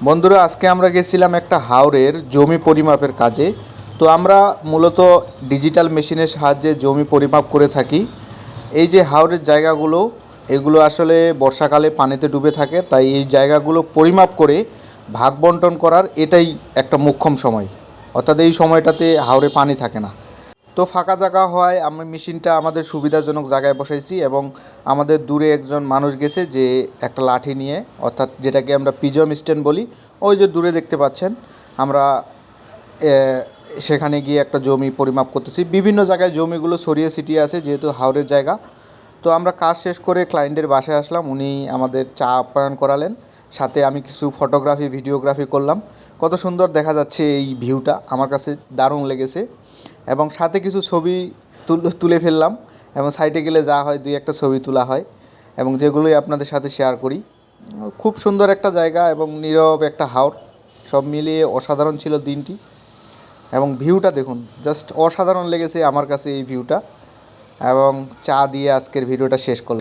বন্ধুরা, আজকে আমরা গেছিলাম একটা হাওরের জমি পরিমাপের কাজে। তো আমরা মূলত ডিজিটাল মেশিনের সাহায্যে জমি পরিমাপ করে থাকি। এই যে হাওরের জায়গাগুলো, এগুলো আসলে বর্ষাকালে পানিতে ডুবে থাকে, তাই এই জায়গাগুলো পরিমাপ করে ভাগ বন্টন করার এটাই একটা মুখ্যম সময়। অর্থাৎ এই সময়টাতে হাওরে পানি থাকে না। তো ফাঁকা জায়গা হওয়ায় আমি মেশিনটা আমাদের সুবিধাজনক জায়গায় বসাইছি এবং আমাদের দূরে একজন মানুষ গেছে যে একটা লাঠি নিয়ে, অর্থাৎ যেটাকে আমরা পিজম স্ট্যান্ড বলি, ওই যে দূরে দেখতে পাচ্ছেন। আমরা সেখানে গিয়ে একটা জমি পরিমাপ করতেছি। বিভিন্ন জায়গায় জমিগুলো ছড়িয়ে ছিটিয়ে আছে, যেহেতু হাওরের জায়গা। তো আমরা কাজ শেষ করে ক্লায়েন্টের বাসায় আসলাম, উনি আমাদের চা আপ্যায়ন করালেন। সাথে আমি কিছু ফটোগ্রাফি ভিডিওগ্রাফি করলাম। কত সুন্দর দেখা যাচ্ছে এই ভিউটা আমার কাছে দারুণ লেগেছে। এবং সাথে কিছু ছবি তুল- ফেললাম এবং সাইটে গেলে যা হয় দুই একটা ছবি তোলা হয় এবং যেগুলোই আপনাদের সাথে শেয়ার করি। খুব সুন্দর একটা জায়গা এবং নীরব একটা হাওর, সব মিলিয়ে অসাধারণ ছিল দিনটি। এবং ভিউটা দেখুন জাস্ট অসাধারণ লেগেছে আমার কাছে এই ভিউটা। এবং চা দিয়ে আজকের ভিডিওটা শেষ করল